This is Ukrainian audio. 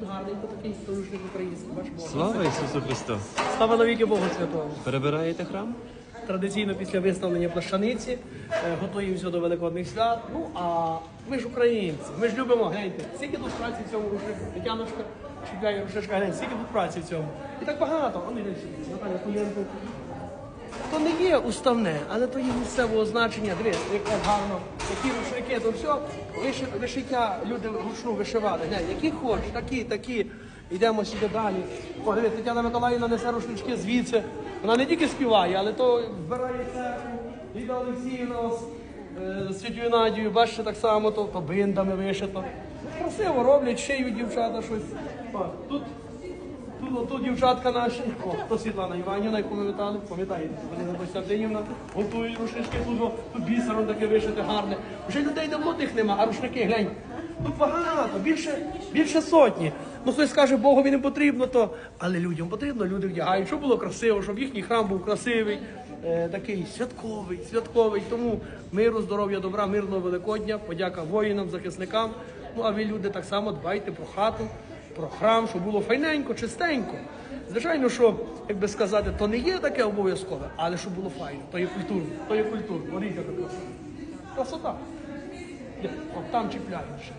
Тут гарненько такий рушник український, бачиш, Боже. Слава Ісусу Христу! Слава навіки Богу Святому. Перебираєте храм? Традиційно після виставлення плащаниці е, готуємося до великодних свят. Ну а ми ж українці, ми ж любимо, гляньте, скільки тут праці в цьому рушнику. Тетяночка чіпляє рушничка, гляньте, скільки тут праці в цьому. І так багато. Вони сюди. Наталя Кулєнко. То не є уставне, але то є місцевого значення. Дивись, як гарно, які рушники, то все виши- вишиття люди вручну вишивали. Глянь, які хочеш, такі, такі. Йдемо сюди далі. Дивись, Тетяна Миколаївна несе рушнички звідси. Вона не тільки співає, але то вбирає церкву. Ліда Олексіївна е, з Святою Надією, бачите, так само, то, то биндами вишито. Красиво роблять, шиють дівчата щось. Тут Тут, отут дівчатка наші, о, то Світлана Іванівна, яку ми вітали, пам'ятаєте, Валерія Костянтинівна, готують рушнички, тут, о, тут бісером таке вишите гарне. Вже людей давно тих нема, а рушники, глянь, тут багато, більше, більше сотні. Ну хтось скаже, Богові не потрібно, то, але людям потрібно, люди вдягають, щоб було красиво, щоб їхній храм був красивий, е, такий святковий, святковий. Тому миру, здоров'я, добра, мирного Великодня, подяка воїнам, захисникам. Ну а ви, люди, так само дбайте про хату про храм, щоб було файненько, чистенько. Звичайно, що, як би сказати, то не є таке обов'язкове, але щоб було файно, то є культурно, то є культурно. Смотрите, яка красота. Красота. От там чіпляємо ще.